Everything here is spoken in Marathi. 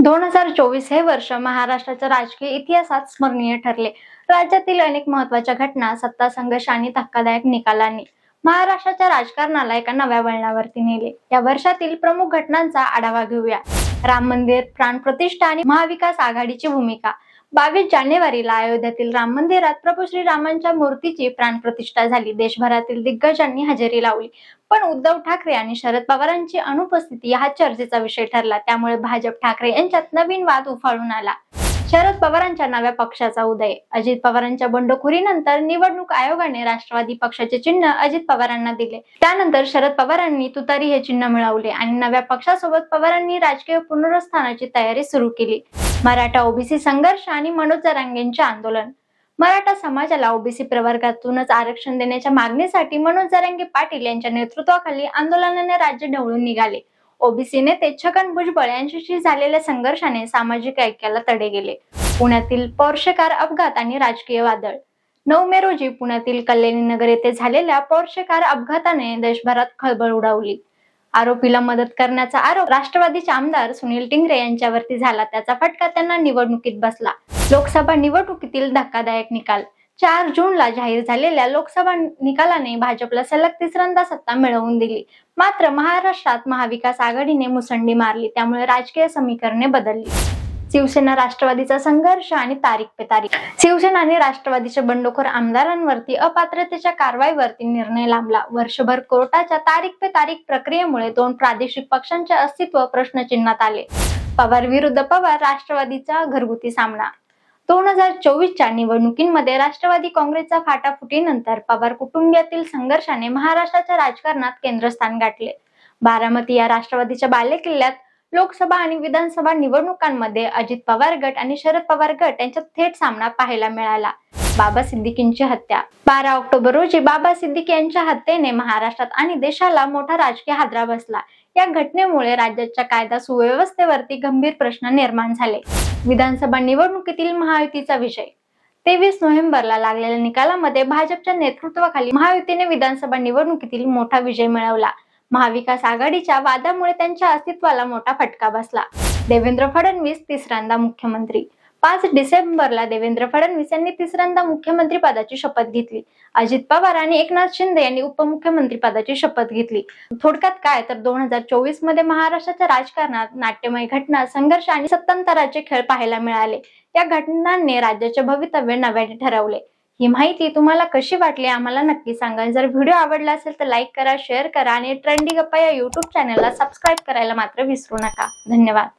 दोन हजार चोवीस हे वर्ष महाराष्ट्राच्या राजकीय इतिहासात स्मरणीय ठरले. राज्यातील अनेक महत्त्वाच्या घटना सत्ता संघर्ष आणि धक्कादायक निकालांनी महाराष्ट्राच्या राजकारणाला एका नव्या वळणावरती नेले. या वर्षातील प्रमुख घटनांचा आढावा घेऊया. राम मंदिर प्राण प्रतिष्ठा आणि महाविकास आघाडीची भूमिका. बावीस जानेवारीला अयोध्यातील राम मंदिरात प्रभू श्रीरामांच्या मूर्तीची प्राणप्रतिष्ठा झाली. देशभरातील दिग्गजांनी हजेरी लावली. पण उद्धव ठाकरे आणि शरद पवारांची अनुपस्थिती हा चर्चेचा विषय ठरला. त्यामुळे भाजप ठाकरे यांच्यात नवीन वाद उफाळून आला. शरद पवारांच्या नव्या पक्षाचा उदय. अजित पवारांच्या बंडखोरीनंतर निवडणूक आयोगाने राष्ट्रवादी पक्षाचे चिन्ह अजित पवारांना दिले. त्यानंतर शरद पवारांनी तुतारी हे चिन्ह मिळवले आणि नव्या पक्षासोबत पवारांनी राजकीय पुनरुस्थानाची तयारी सुरू केली. मराठा ओबीसी संघर्ष आणि मनोज जरांगेंचे आंदोलन. मराठा समाजाला ओबीसी प्रवर्गातूनच आरक्षण देण्याच्या मागणीसाठी मनोज जरांगे पाटील यांच्या नेतृत्वाखाली आंदोलनाने राज्य ढवळून निघाले. ओबीसी नेते छगन भुजबळ यांच्याशी झालेल्या संघर्षाने सामाजिक ऐक्याला तडे गेले. पुण्यातील पौर्षकार अपघात आणि राजकीय वादळ. नऊ मे रोजी पुण्यातील कल्याणी नगर येथे झालेल्या पौर्षकार अपघाताने देशभरात खळबळ उडावली. आरोपीला मदत करण्याचा आरोप राष्ट्रवादीचे आमदार सुनील टिंगरे यांच्यावरती झाला. त्याचा फटका त्यांना निवडणुकीत बसला. लोकसभा निवडणुकीतील धक्कादायक निकाल. चार जूनला जाहीर झालेल्या लोकसभा निकालाने भाजपला सलग तिसऱ्यांदा सत्ता मिळवून दिली. मात्र महाराष्ट्रात महाविकास आघाडीने मुसंडी मारली. त्यामुळे राजकीय समीकरणे बदलली. शिवसेना राष्ट्रवादीचा संघर्ष आणि तारीख पे तारीख. शिवसेना आणि राष्ट्रवादीच्या बंडखोर आमदारांवरती अपात्रतेच्या कारवाईवरती निर्णय लांबला. वर्षभर कोर्टाच्या तारीख पे तारीख प्रक्रियेमुळे दोन प्रादेशिक पक्षांचे अस्तित्व प्रश्नचिन्हात आले. पवार विरुद्ध पवार राष्ट्रवादीचा घरगुती सामना. दोन हजार चोवीसच्या निवडणुकीमध्ये राष्ट्रवादी काँग्रेसचा फाटाफुटीनंतर पवार कुटुंबियातील संघर्षाने महाराष्ट्राच्या राजकारणात केंद्रस्थान गाठले. बारामती या राष्ट्रवादीच्या बालेकिल्ल्यात लोकसभा आणि विधानसभा निवडणुकांमध्ये अजित पवार गट आणि शरद पवार गट यांच्यात थेट सामना पाहायला मिळाला. बाबा सिद्दीकींची हत्या. बारा ऑक्टोबर रोजी बाबा सिद्दीकी यांच्या हत्येने महाराष्ट्रात आणि देशाला मोठा राजकीय हादरा बसला. या घटनेमुळे राज्याच्या कायदा सुव्यवस्थेवरती गंभीर प्रश्न निर्माण झाले. विधानसभा निवडणुकीतील महायुतीचा विजय. तेवीस नोव्हेंबरला लागलेल्या निकालामध्ये भाजपच्या नेतृत्वाखाली महायुतीने विधानसभा निवडणुकीतील मोठा विजय मिळवला. महाविकास आघाडीच्या वादामुळे त्यांच्या अस्तित्वाला मोठा फटका बसला. देवेंद्र फडणवीस तिसऱ्यांदा मुख्यमंत्री. पाच डिसेंबरला देवेंद्र फडणवीस यांनी तिसऱ्यांदा मुख्यमंत्री पदाची शपथ घेतली. अजित पवार आणि एकनाथ शिंदे यांनी उपमुख्यमंत्री पदाची शपथ घेतली. थोडक्यात काय? तर दोन हजार चोवीसमध्ये महाराष्ट्राच्या राजकारणात नाट्यमय घटना संघर्ष आणि सत्तांतराचे खेळ पाहायला मिळाले. या घटनांनी राज्याचे भवितव्य नव्याने ठरवले. ही माहिती तुम्हाला कशी वाटली आम्हाला नक्की सांगा. जर व्हिडिओ आवडला असेल तर लाईक करा शेअर करा आणि ट्रेंडी गप्पा या युट्यूब चॅनलला सबस्क्राईब करायला मात्र विसरू नका. धन्यवाद.